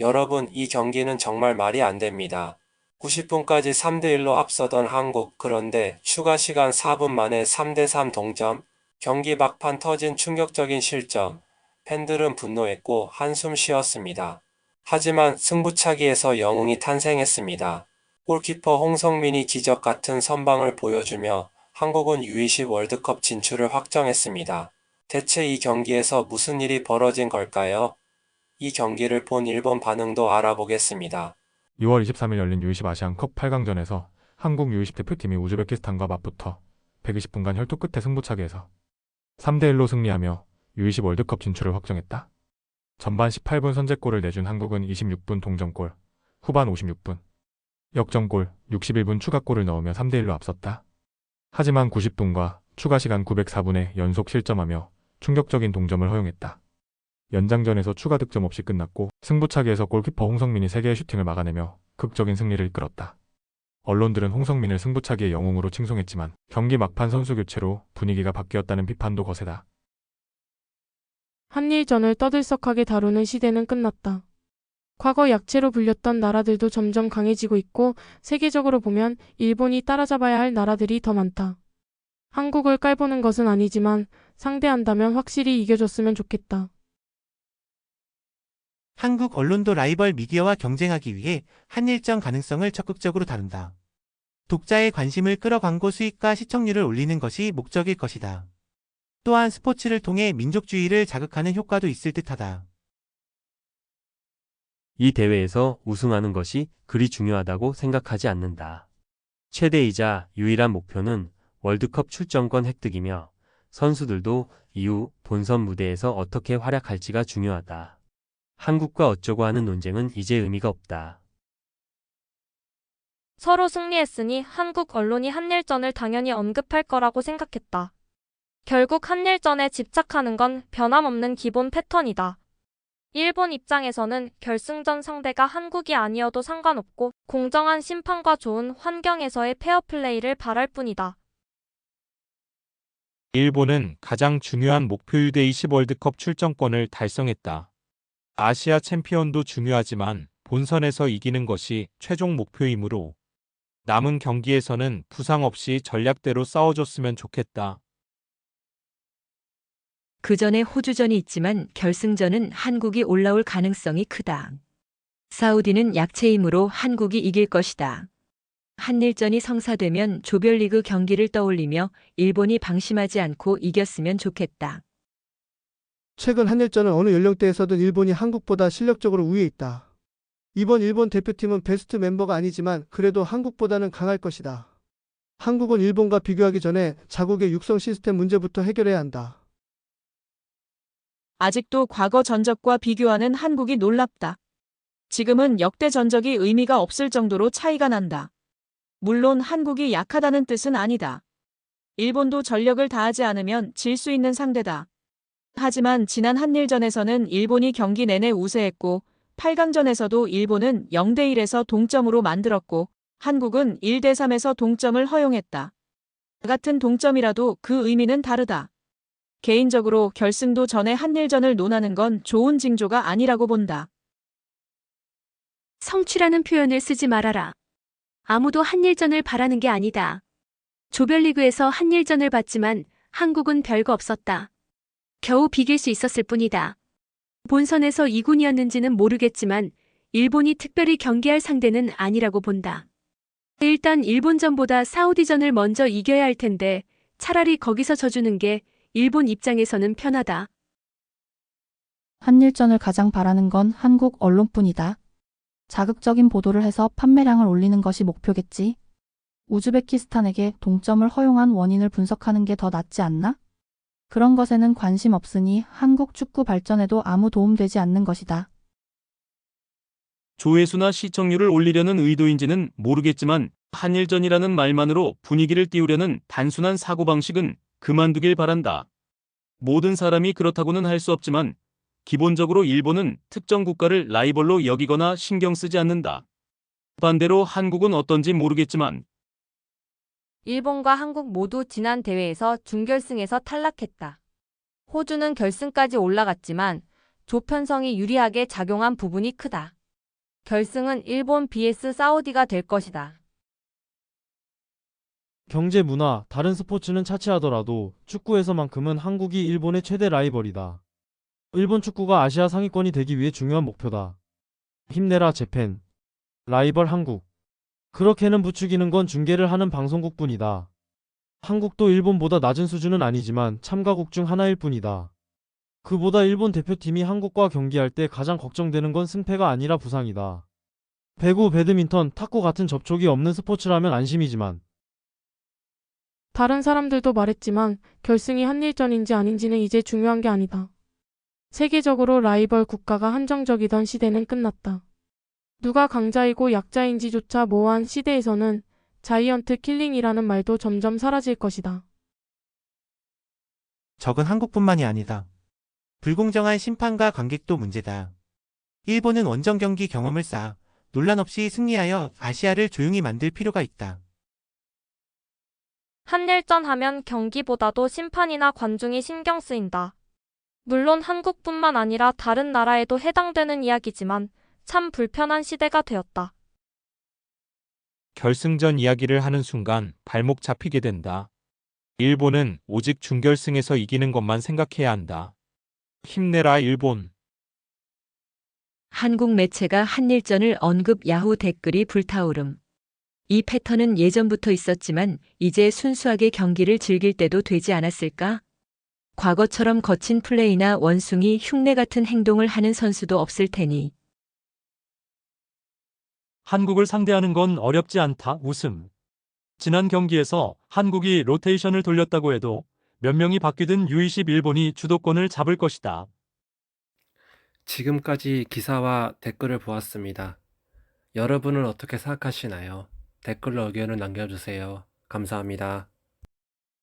여러분, 이 경기는 정말 말이 안 됩니다. 90분까지 3대1로 앞서던 한국, 그런데 추가 시간 4분 만에 3대3 동점, 경기 막판 터진 충격적인 실점, 팬들은 분노했고 한숨 쉬었습니다. 하지만 승부차기에서 영웅이 탄생했습니다. 골키퍼 홍성민이 기적 같은 선방을 보여주며 한국은 U20 월드컵 진출을 확정했습니다. 대체 이 경기에서 무슨 일이 벌어진 걸까요? 이 경기를 본 일본 반응도 알아보겠습니다. 6월 23일 열린 U20 아시안컵 8강전에서 한국 U20 대표팀이 우즈베키스탄과 맞붙어 120분간 혈투 끝에 승부차기에서 3대1로 승리하며 U20 월드컵 진출을 확정했다. 전반 18분 선제골을 내준 한국은 26분 동점골, 후반 56분, 역전골, 61분 추가골을 넣으며 3대1로 앞섰다. 하지만 90분과 추가 시간 904분에 연속 실점하며 충격적인 동점을 허용했다. 연장전에서 추가 득점 없이 끝났고 승부차기에서 골키퍼 홍성민이 3개의 슈팅을 막아내며 극적인 승리를 이끌었다. 언론들은 홍성민을 승부차기의 영웅으로 칭송했지만 경기 막판 선수 교체로 분위기가 바뀌었다는 비판도 거세다. 한일전을 떠들썩하게 다루는 시대는 끝났다. 과거 약체로 불렸던 나라들도 점점 강해지고 있고 세계적으로 보면 일본이 따라잡아야 할 나라들이 더 많다. 한국을 깔보는 것은 아니지만 상대한다면 확실히 이겨줬으면 좋겠다. 한국 언론도 라이벌 미디어와 경쟁하기 위해 한일전 가능성을 적극적으로 다룬다. 독자의 관심을 끌어 광고 수익과 시청률을 올리는 것이 목적일 것이다. 또한 스포츠를 통해 민족주의를 자극하는 효과도 있을 듯하다. 이 대회에서 우승하는 것이 그리 중요하다고 생각하지 않는다. 최대이자 유일한 목표는 월드컵 출전권 획득이며 선수들도 이후 본선 무대에서 어떻게 활약할지가 중요하다. 한국과 어쩌고 하는 논쟁은 이제 의미가 없다. 서로 승리했으니 한국 언론이 한일전을 당연히 언급할 거라고 생각했다. 결국 한일전에 집착하는 건 변함없는 기본 패턴이다. 일본 입장에서는 결승전 상대가 한국이 아니어도 상관없고 공정한 심판과 좋은 환경에서의 페어플레이를 바랄 뿐이다. 일본은 가장 중요한 목표 U20 월드컵 출전권을 달성했다. 아시아 챔피언도 중요하지만 본선에서 이기는 것이 최종 목표이므로 남은 경기에서는 부상 없이 전략대로 싸워줬으면 좋겠다. 그 전에 호주전이 있지만 결승전은 한국이 올라올 가능성이 크다. 사우디는 약체이므로 한국이 이길 것이다. 한일전이 성사되면 조별리그 경기를 떠올리며 일본이 방심하지 않고 이겼으면 좋겠다. 최근 한일전은 어느 연령대에서든 일본이 한국보다 실력적으로 우위에 있다. 이번 일본 대표팀은 베스트 멤버가 아니지만 그래도 한국보다는 강할 것이다. 한국은 일본과 비교하기 전에 자국의 육성 시스템 문제부터 해결해야 한다. 아직도 과거 전적과 비교하는 한국이 놀랍다. 지금은 역대 전적이 의미가 없을 정도로 차이가 난다. 물론 한국이 약하다는 뜻은 아니다. 일본도 전력을 다하지 않으면 질 수 있는 상대다. 하지만 지난 한일전에서는 일본이 경기 내내 우세했고 8강전에서도 일본은 0대1에서 동점으로 만들었고 한국은 1대3에서 동점을 허용했다. 같은 동점이라도 그 의미는 다르다. 개인적으로 결승도 전에 한일전을 논하는 건 좋은 징조가 아니라고 본다. 성취라는 표현을 쓰지 말아라. 아무도 한일전을 바라는 게 아니다. 조별리그에서 한일전을 봤지만 한국은 별거 없었다. 겨우 비길 수 있었을 뿐이다. 본선에서 2군이었는지는 모르겠지만 일본이 특별히 경기할 상대는 아니라고 본다. 일단 일본전보다 사우디전을 먼저 이겨야 할 텐데 차라리 거기서 져주는 게 일본 입장에서는 편하다. 한일전을 가장 바라는 건 한국 언론뿐이다. 자극적인 보도를 해서 판매량을 올리는 것이 목표겠지. 우즈베키스탄에게 동점을 허용한 원인을 분석하는 게 더 낫지 않나? 그런 것에는 관심 없으니 한국 축구 발전에도 아무 도움되지 않는 것이다. 조회수나 시청률을 올리려는 의도인지는 모르겠지만 한일전이라는 말만으로 분위기를 띄우려는 단순한 사고방식은 그만두길 바란다. 모든 사람이 그렇다고는 할 수 없지만 기본적으로 일본은 특정 국가를 라이벌로 여기거나 신경 쓰지 않는다. 반대로 한국은 어떤지 모르겠지만 일본과 한국 모두 지난 대회에서 준결승에서 탈락했다. 호주는 결승까지 올라갔지만 조편성이 유리하게 작용한 부분이 크다. 결승은 일본 vs 사우디가 될 것이다. 경제 문화, 다른 스포츠는 차치하더라도 축구에서만큼은 한국이 일본의 최대 라이벌이다. 일본 축구가 아시아 상위권이 되기 위해 중요한 목표다. 힘내라 재팬. 라이벌 한국. 그렇게는 부추기는 건 중계를 하는 방송국뿐이다. 한국도 일본보다 낮은 수준은 아니지만 참가국 중 하나일 뿐이다. 그보다 일본 대표팀이 한국과 경기할 때 가장 걱정되는 건 승패가 아니라 부상이다. 배구, 배드민턴, 탁구 같은 접촉이 없는 스포츠라면 안심이지만 다른 사람들도 말했지만 결승이 한일전인지 아닌지는 이제 중요한 게 아니다. 세계적으로 라이벌 국가가 한정적이던 시대는 끝났다. 누가 강자이고 약자인지조차 모호한 시대에서는 자이언트 킬링이라는 말도 점점 사라질 것이다. 적은 한국뿐만이 아니다. 불공정한 심판과 관객도 문제다. 일본은 원정 경기 경험을 쌓아 논란 없이 승리하여 아시아를 조용히 만들 필요가 있다. 한일전 하면 경기보다도 심판이나 관중이 신경 쓰인다. 물론 한국뿐만 아니라 다른 나라에도 해당되는 이야기지만 참 불편한 시대가 되었다. 결승전 이야기를 하는 순간 발목 잡히게 된다. 일본은 오직 준결승에서 이기는 것만 생각해야 한다. 힘내라 일본. 한국 매체가 한일전을 언급 야후 댓글이 불타오름. 이 패턴은 예전부터 있었지만 이제 순수하게 경기를 즐길 때도 되지 않았을까? 과거처럼 거친 플레이나 원숭이 흉내 같은 행동을 하는 선수도 없을 테니. 한국을 상대하는 건 어렵지 않다. 웃음. 지난 경기에서 한국이 로테이션을 돌렸다고 해도 몇 명이 바뀌든 U20 일본이 주도권을 잡을 것이다. 지금까지 기사와 댓글을 보았습니다. 여러분은 어떻게 생각하시나요? 댓글로 의견을 남겨주세요. 감사합니다.